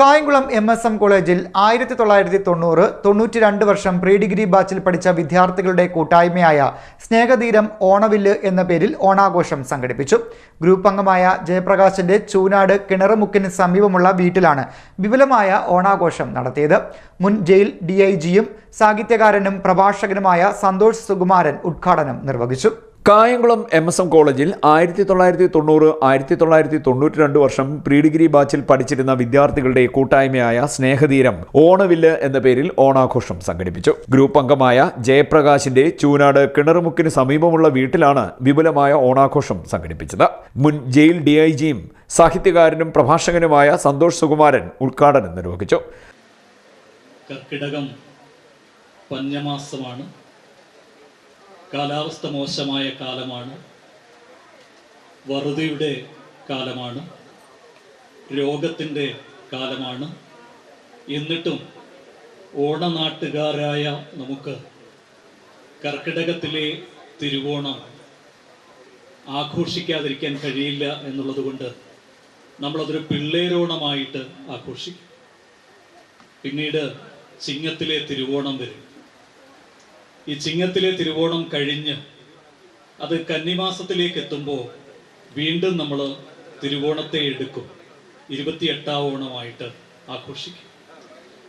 Kayamkulam M S M കോളേജിൽ ആയിരത്തി തൊള്ളായിരത്തി തൊണ്ണൂറ് തൊണ്ണൂറ്റി രണ്ട് വർഷം പ്രീ ഡിഗ്രി ബാച്ചിൽ പഠിച്ച വിദ്യാർത്ഥികളുടെ കൂട്ടായ്മയായ സ്നേഹതീരം ഓണവില്ല് എന്ന പേരിൽ ഓണാഘോഷം സംഘടിപ്പിച്ചു. ഗ്രൂപ്പ് അംഗമായ ജയപ്രകാശിന്റെ ചൂനാട് കിണറുമുക്കിന് സമീപമുള്ള വീട്ടിലാണ് വിപുലമായ ഓണാഘോഷം നടത്തിയത്. മുൻ ജയിൽ ഡി സാഹിത്യകാരനും പ്രഭാഷകനുമായ സന്തോഷ് സുകുമാരൻ ഉദ്ഘാടനം നിർവഹിച്ചു. കായംകുളം എം എസ് എം കോളേജിൽ ആയിരത്തി തൊള്ളായിരത്തി തൊണ്ണൂറ് ആയിരത്തി തൊള്ളായിരത്തി തൊണ്ണൂറ്റി രണ്ട് വർഷം പ്രീ ഡിഗ്രി ബാച്ചിൽ പഠിച്ചിരുന്ന വിദ്യാർത്ഥികളുടെ കൂട്ടായ്മയായ സ്നേഹതീരം ഓണവില്ല് എന്ന പേരിൽ ഓണാഘോഷം സംഘടിപ്പിച്ചു. ഗ്രൂപ്പ് അംഗമായ ജയപ്രകാശിന്റെ ചൂനാട് കിണറുമുക്കിന് സമീപമുള്ള വീട്ടിലാണ് വിപുലമായ ഓണാഘോഷം സംഘടിപ്പിച്ചത്. മുൻ ജയിൽ ഡി ഐ ജിയും സാഹിത്യകാരനും പ്രഭാഷകനുമായ സന്തോഷ് സുകുമാരൻ ഉദ്ഘാടനം നിർവഹിച്ചു. കർക്കിടകം പഞ്ഞമാസമാണ്. കാലാവസ്ഥ മോശമായ കാലമാണ്. വറുതിയുടെ കാലമാണ്. രോഗത്തിന്റെ കാലമാണ്. എന്നിട്ടും ഓണനാട്ടുകാരായ നമുക്ക് കർക്കിടകത്തിലെ തിരുവോണം ആഘോഷിക്കാതിരിക്കാൻ കഴിയില്ല എന്നുള്ളതുകൊണ്ട് നമ്മളതൊരു പിള്ളേരോണമായിട്ട് ആഘോഷിക്കും. പിന്നീട് ചിങ്ങത്തിലെ തിരുവോണം വരും. ഈ ചിങ്ങത്തിലെ തിരുവോണം കഴിഞ്ഞ് അത് കന്നിമാസത്തിലേക്ക് എത്തുമ്പോൾ വീണ്ടും നമ്മൾ തിരുവോണത്തെ എടുക്കും. ഇരുപത്തിയെട്ടാം ഓണമായിട്ട് ആഘോഷിക്കും.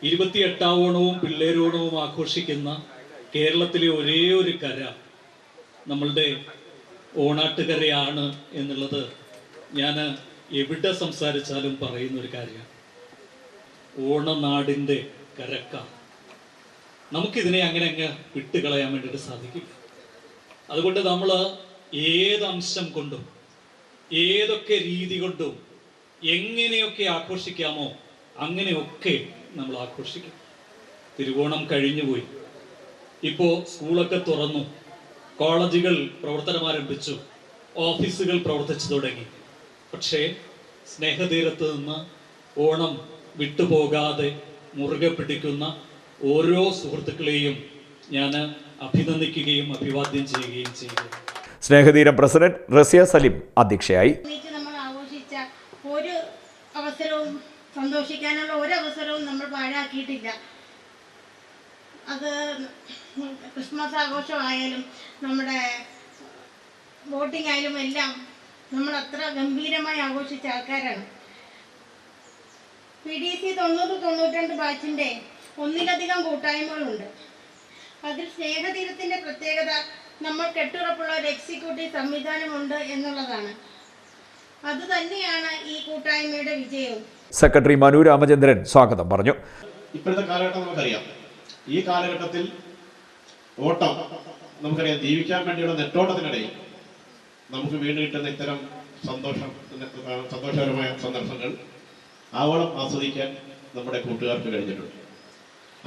ഇരുപത്തിയെട്ടാം ഓണവും പിള്ളേരോണവും ആഘോഷിക്കുന്ന കേരളത്തിലെ ഒരേ ഒരു കര നമ്മളുടെ ഓണാട്ടുകരയാണ് എന്നുള്ളത് ഞാൻ എവിടെ സംസാരിച്ചാലും പറയുന്ന ഒരു കാര്യമാണ്. ഓണനാടിന്റെ കരക്ക നമുക്കിതിനെ അങ്ങനെ അങ്ങ് വിട്ടുകളയാൻ വേണ്ടിയിട്ട് സാധിക്കും. അതുകൊണ്ട് നമ്മൾ ഏത് അംശം കൊണ്ടും ഏതൊക്കെ രീതി കൊണ്ടും എങ്ങനെയൊക്കെ ആഘോഷിക്കാമോ അങ്ങനെയൊക്കെ നമ്മൾ ആഘോഷിക്കും. തിരുവോണം കഴിഞ്ഞുപോയി ഇപ്പോൾ സ്കൂളൊക്കെ തുറന്നു. കോളേജുകൾ പ്രവർത്തനം ആരംഭിച്ചു. ഓഫീസുകൾ പ്രവർത്തിച്ചു തുടങ്ങി. പക്ഷേ സ്നേഹതീരത്ത് നിന്ന് ഓണം വിട്ടുപോകാതെ മുറുകെ പിടിക്കുന്ന ഓരോ സുഹൃത്തുക്കളെയും ഞാൻ അഭിനന്ദിക്കുകയും അഭിവാദ്യം ചെയ്യുകയും ചെയ്യുന്നു സ്നേഹതീരം പ്രസിഡന്റ് റസിയ സലിം അധ്യക്ഷയായി. നമ്മൾ ആഘോഷിച്ച ഒരു അവസരവും സന്തോഷിക്കാനുള്ള ഒരു അവസരവും നമ്മൾ പാഴാക്കിയിട്ടില്ല. അത് ക്രിസ്മസ് ആഘോഷമായാലും നമ്മുടെ ബോട്ടിംഗ് ആയാലും എല്ലാം നമ്മൾ അത്ര ഗംഭീരമായി ആഘോഷിച്ച ആൾക്കാരാണ്. പി ഡി സി തൊണ്ണൂറ് തൊണ്ണൂറ്റി രണ്ട് ബാച്ചിന്റെ ഒന്നിലധികം കൂട്ടായ്മകളുണ്ട്. അതിൽ സ്നേഹതീരത്തിന്റെ പ്രത്യേകത നമ്മൾ കെട്ടുറപ്പുള്ള ഒരു എക്സിക്യൂട്ടീവ് സംവിധാനമുണ്ട് എന്നുള്ളതാണ്. അത് തന്നെയാണ് ഈ കൂട്ടായ്മയുടെ വിജയവും. സെക്രട്ടറി മനു രാമചന്ദ്രൻ സ്വാഗതം പറഞ്ഞു. ഇപ്പോഴത്തെ കാലഘട്ടം നമുക്കറിയാം. ഈ കാലഘട്ടത്തിൽ ഓട്ടം നമുക്കറിയാം ജീവിക്കാൻ വേണ്ടിയുള്ള നെട്ടോട്ടത്തിനിടയിൽ നമുക്ക് വീണ്ടും കിട്ടുന്ന ഇത്തരം സന്തോഷം സന്തോഷകരമായ സന്ദർഭങ്ങൾ ആവോളം ആസ്വദിക്കാൻ നമ്മുടെ കൂട്ടുകാർക്ക് കഴിഞ്ഞിട്ടുണ്ട്.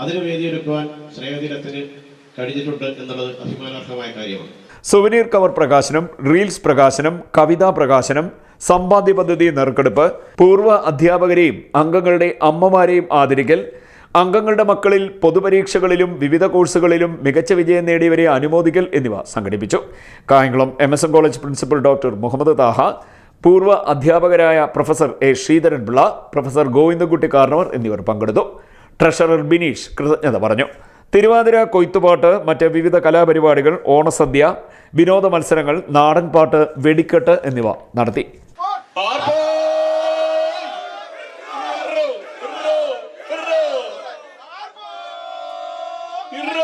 അതിന് വേദിയെടുക്കുവാൻ ശ്രേയതീരത്തിന് കഴിഞ്ഞിട്ടുണ്ട് എന്നുള്ളത് അഭിമാനാർഹമായ കാര്യമാണ്. സുവനീർ കവർ പ്രകാശനം റീൽസ് പ്രകാശനം കവിതാ പ്രകാശനം സമ്പാദ്യ പദ്ധതി നറുക്കെടുപ്പ് പൂർവ അധ്യാപകരെയും അംഗങ്ങളുടെ അമ്മമാരെയും ആദരിക്കൽ അംഗങ്ങളുടെ മക്കളിൽ പൊതുപരീക്ഷകളിലും വിവിധ കോഴ്സുകളിലും മികച്ച വിജയം നേടിയവരെ അനുമോദിക്കൽ എന്നിവ സംഘടിപ്പിച്ചു. Kayamkulam M S M college principal doctor Muhammad Thaha പൂർവ അധ്യാപകരായ professor A Sreedharan Pillai professor Govindankutty Karnavar എന്നിവർ പങ്കെടുത്തു. ട്രഷറർ ബിനീഷ് കൃതജ്ഞത പറഞ്ഞു? തിരുവാതിര കൊയ്ത്തുപാട്ട് മറ്റ് വിവിധ കലാപരിപാടികൾ ഓണസദ്യ വിനോദ മത്സരങ്ങൾ നാടൻപാട്ട് വെടിക്കെട്ട് എന്നിവ നടത്തി. ഇറോ